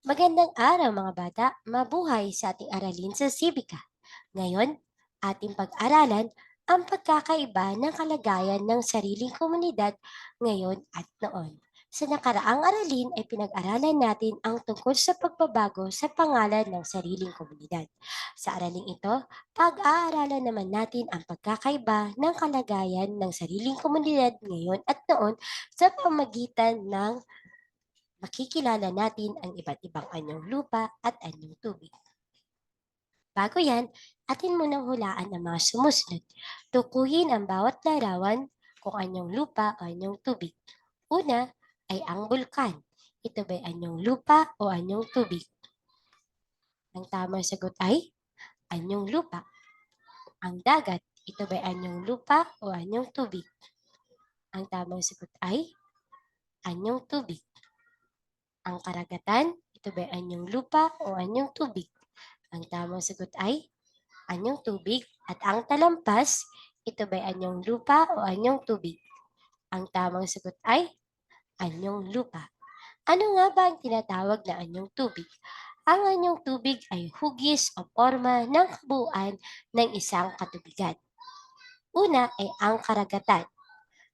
Magandang araw mga bata, mabuhay sa ating aralin sa Sibika. Ngayon, ating pag-aralan ang pagkakaiba ng kalagayan ng sariling komunidad ngayon at noon. Sa nakaraang aralin ay pinag-aralan natin ang tungkol sa pagbabago sa pangalan ng sariling komunidad. Sa araling ito, pag-aaralan naman natin ang pagkakaiba ng kalagayan ng sariling komunidad ngayon at noon sa pamagitan ng makikilala natin ang iba't ibang anyong lupa at anyong tubig. Bago yan, atin munang hulaan ang mga sumusunod. Tukuyin ang bawat larawan kung anyong lupa o anyong tubig. Una ay ang bulkan. Ito ba'y anyong lupa o anyong tubig? Ang tamang sagot ay anyong lupa. Ang dagat, ito ba'y anyong lupa o anyong tubig? Ang tamang sagot ay anyong tubig. Ang karagatan, ito ba anyong lupa o anyong tubig? Ang tamang sagot ay anyong tubig. At ang talampas, ito ba anyong lupa o anyong tubig? Ang tamang sagot ay anyong lupa. Ano nga ba ang tinatawag na anyong tubig? Ang anyong tubig ay hugis o forma ng kabuuan ng isang katubigan. Una ay ang karagatan.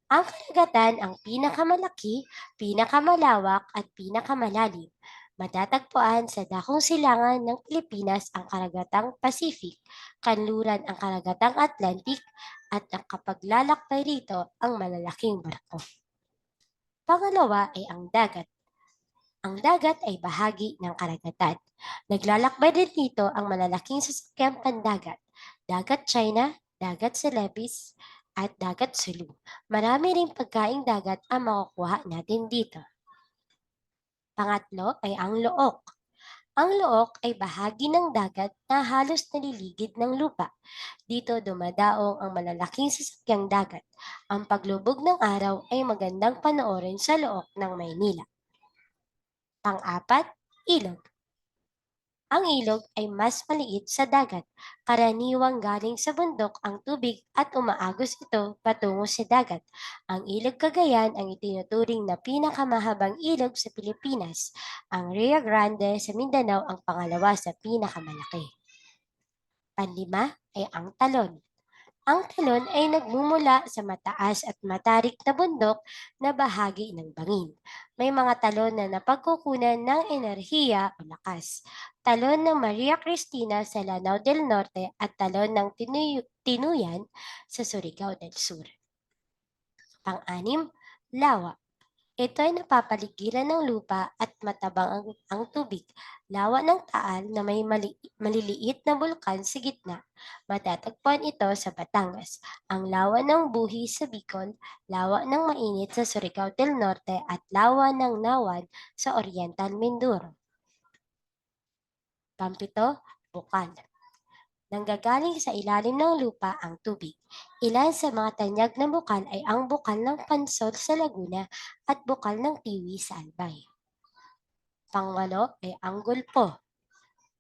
Ang karagatan ang pinakamalaki, pinakamalawak at pinakamalalim. Matatagpuan sa dakong silangan ng Pilipinas ang karagatang Pacific, kanluran ang karagatang Atlantic at ang kapaglalakbay rito ang malalaking barko. Pangalawa ay ang dagat. Ang dagat ay bahagi ng karagatan. Naglalakbay din dito ang malalaking sasakyang pandagat, dagat China, dagat Celebes, at dagat Sulu. Marami ring pagkaing dagat ang makukuha natin dito. Pangatlo ay ang look. Ang look ay bahagi ng dagat na halos naliligid ng lupa. Dito dumadaong ang malalaking sasakyang dagat. Ang paglubog ng araw ay magandang panoorin sa look ng Maynila. Pang-apat, ilog. Ang ilog ay mas maliit sa dagat. Karaniwang galing sa bundok ang tubig at umaagos ito patungo sa dagat. Ang ilog Cagayan ang itinuturing na pinakamahabang ilog sa Pilipinas. Ang Rio Grande sa Mindanao ang pangalawa sa pinakamalaki. Panlima ay ang talon. Ang talon ay nagmumula sa mataas at matarik na bundok na bahagi ng bangin. May mga talon na napagkukunan ng enerhiya o lakas. Talon ng Maria Cristina sa Lanao del Norte at talon ng Tinuy- Tinuyan sa Surigao del Sur. Pang-anim, lawa. Ito ay napapaligiran ng lupa at matabang ang, ang tubig. Lawa ng taal na may mali, maliliit na bulkan sa gitna. Matatagpuan ito sa Batangas. Ang lawa ng buhi sa Bicol, lawa ng mainit sa Surigao del Norte at lawa ng Nawan sa Oriental Mindoro. Pampito, bukal. Nanggagaling sa ilalim ng lupa ang tubig. Ilan sa mga tanyag ng bukal ay ang bukal ng Pansol sa Laguna at bukal ng Tiwi sa Albay. Pangwalo ay ang gulpo.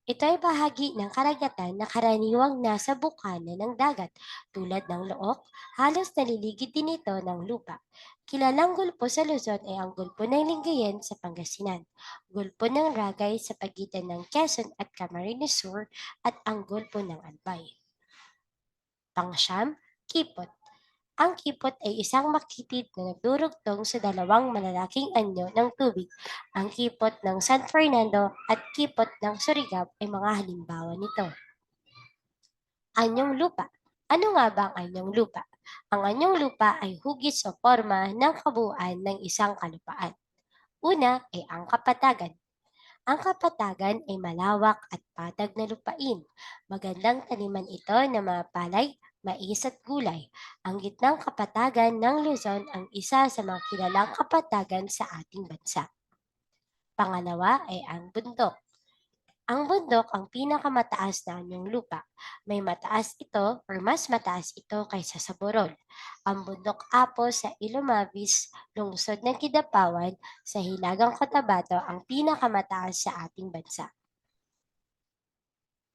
Ito ay bahagi ng karagatan na karaniwang nasa bukana ng dagat tulad ng look, halos naliligid din ito ng lupa. Kilalang gulpo sa Luzon ay ang gulpo ng Lingayen sa Pangasinan, gulpo ng Ragay sa pagitan ng Quezon at Camarines Sur at ang gulpo ng Albay. Pangsyam, kipot. Ang kipot ay isang makitid na nagdurugtong sa dalawang malalaking anyo ng tubig. Ang kipot ng San Fernando at kipot ng Surigao ay mga halimbawa nito. Anyong lupa. Ano nga ba ang anyong lupa? Ang anyong lupa ay hugis o forma ng kabuuan ng isang kalupaan. Una ay ang kapatagan. Ang kapatagan ay malawak at patag na lupain. Magandang taniman ito ng mga mais at gulay. Ang gitnang kapatagan ng Luzon ang isa sa mga kilalang kapatagan sa ating bansa. Pangalawa ay ang bundok. Ang bundok ang pinakamataas na anyong lupa. May mataas ito or mas mataas ito kaysa sa Borol. Ang bundok Apo sa Ilomabis, lungsod ng Kidapawan sa Hilagang Cotabato ang pinakamataas sa ating bansa.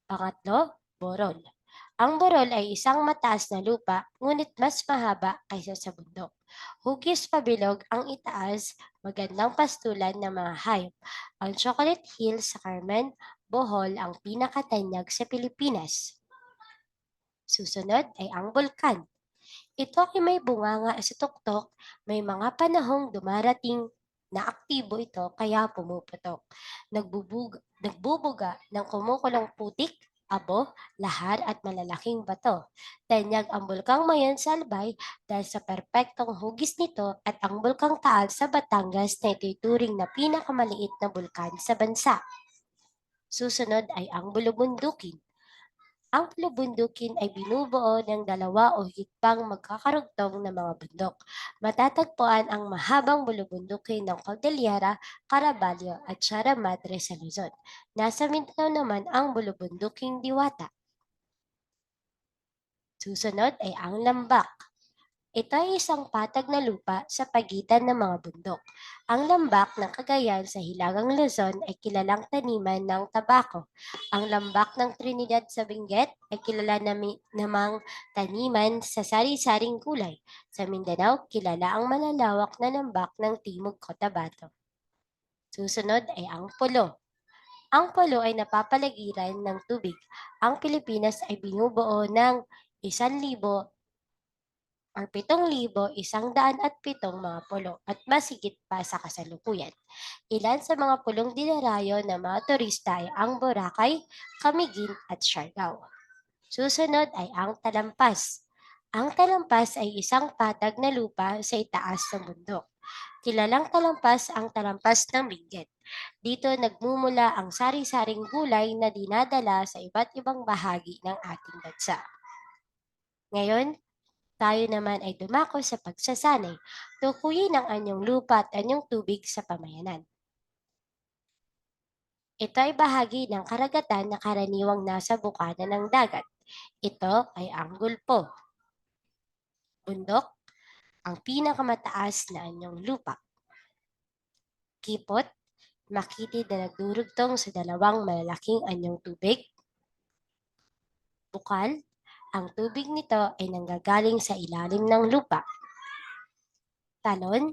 Pangatlo, Borol. Ang burol ay isang mataas na lupa, ngunit mas mahaba kaysa sa bundok. Hugis pabilog ang itaas, magandang pastulan ng mga hayop. Ang Chocolate Hill sa Carmen, Bohol ang pinakatanyag sa Pilipinas. Susunod ay ang bulkan. Ito ay may bunganga sa tuktok, may mga panahong dumarating na aktibo ito kaya pumuputok. Nagbubug, nagbubuga ng kumukulong putik, abo, lahar at malalaking bato. Tanyag ang bulkang Mayon sa Albay dahil sa perpektong hugis nito at ang bulkang Taal sa Batangas na ituturing na pinakamaliit na bulkan sa bansa. Susunod ay ang bulubundukin. Ang bulubundukin ay binubuo ng dalawa o higit pang magkakarugtong na mga bundok. Matatagpuan ang mahabang bulubundukin ng Cordillera, Caraballo at Sierra Madre sa Luzon. Nasa Mindanao naman ang bulubunduking Diwata. Susunod ay ang lambak. Ito ay isang patag na lupa sa pagitan ng mga bundok. Ang lambak ng Cagayan sa Hilagang Luzon ay kilalang taniman ng tabako. Ang lambak ng Trinidad sa Benguet ay kilala namang taniman sa sari-saring gulay. Sa Mindanao, kilala ang malalawak na lambak ng Timog Cotabato. Susunod ay ang pulo. Ang pulo ay napapalagiran ng tubig. Ang Pilipinas ay binubuo ng 1,000 or 7,107 mga pulo at masigit pa sa kasalukuyan. Ilan sa mga pulong dinarayo ng mga turista ay ang Boracay, Camiguin at Siargao. Susunod ay ang talampas. Ang talampas ay isang patag na lupa sa itaas ng bundok. Kilalang talampas ang talampas ng Benguet. Dito nagmumula ang sari-saring gulay na dinadala sa iba't ibang bahagi ng ating bansa. Ngayon, tayo naman ay dumako sa pagsasanay. Tukuyin ang anyong lupa at anyong tubig sa pamayanan. Ito ay bahagi ng karagatan na karaniwang nasa bukana ng dagat. Ito ay ang gulpo. Bundok, ang pinakamataas na anyong lupa. Kipot, makitid na nagdurugtong sa dalawang malalaking anyong tubig. Bukal, ang tubig nito ay nanggagaling sa ilalim ng lupa. Talon,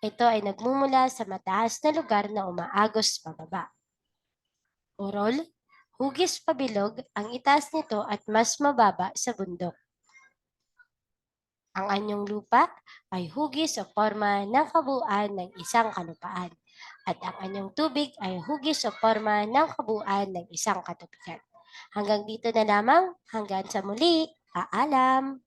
ito ay nagmumula sa mataas na lugar na umaagos pababa. Urol, hugis pabilog, ang itaas nito at mas mababa sa bundok. Ang anyong lupa ay hugis o forma ng kabuuan ng isang kalupaan at ang anyong tubig ay hugis o forma ng kabuuan ng isang katubigan. Hanggang dito na lamang, hanggang sa muli, paalam!